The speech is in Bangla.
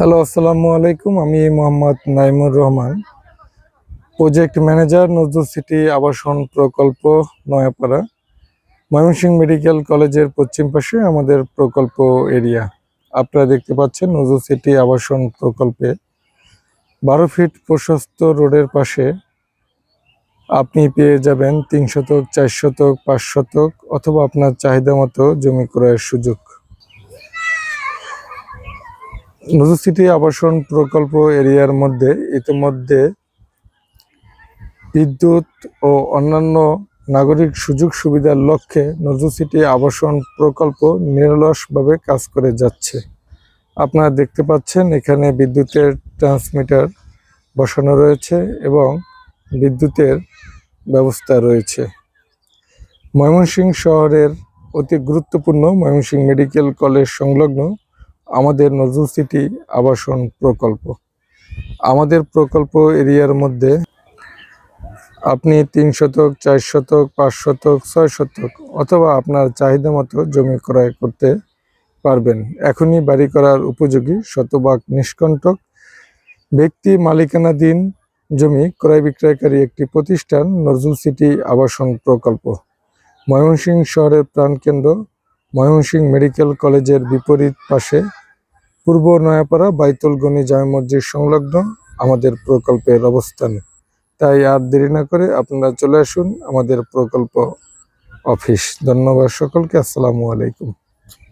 হ্যালো আসসালামু আলাইকুম। আমি Mohammad Naimur Rahman project manager Nazrul city আবাসন প্রকল্প, নয়াপাড়া, ময়মনসিংহ মেডিকেল কলেজের পশ্চিম পাশে আমাদের প্রকল্প এরিয়া। আপনারা দেখতে পাচ্ছেন নজরুল সিটি আবাসন প্রকল্পে বারো ফিট প্রশস্ত রোডের পাশে আপনি পেয়ে যাবেন তিন শতক, চার শতক, পাঁচ শতক অথবা আপনার চাহিদা মতো জমি ক্রয়ের সুযোগ। নজরুল সিটি আবাসন প্রকল্প এরিয়ার মধ্যে ইতিমধ্যে বিদ্যুৎ ও অন্যান্য নাগরিক সুযোগ সুবিধার লক্ষ্যে নজরুল সিটি আবাসন প্রকল্প নিরলসভাবে কাজ করে যাচ্ছে। আপনারা দেখতে পাচ্ছেন, এখানে বিদ্যুতের ট্রান্সমিটার বসানো রয়েছে এবং বিদ্যুতের ব্যবস্থা রয়েছে। ময়মনসিংহ শহরের অতি গুরুত্বপূর্ণ ময়মনসিংহ মেডিকেল কলেজ সংলগ্ন আমাদের নজরুল সিটি আবাসন প্রকল্প। আমাদের প্রকল্প এরিয়ার মধ্যে আপনি তিন শতক, চার শতক, পাঁচ শতক, ছয় শতক অথবা আপনার চাহিদা মতো জমি ক্রয় করতে পারবেন। এখনই বাড়ি করার উপযোগী শতভাগ নিষ্কণ্টক ব্যক্তি মালিকানাধীন জমি ক্রয় বিক্রয়কারী একটি প্রতিষ্ঠান নজরুল সিটি আবাসন প্রকল্প। ময়মনসিংহ শহরের প্রাণকেন্দ্র, ময়মনসিংহ মেডিকেল কলেজের বিপরীত পাশে পূর্ব নয়াপাড়া বাইতুল গনি জামে মসজিদ সংলগ্ন আমাদের প্রকল্পের অবস্থান। তাই আর দেরি না করে আপনারা চলে আসুন আমাদের প্রকল্প অফিস। ধন্যবাদ সকলকে। আসসালামু আলাইকুম।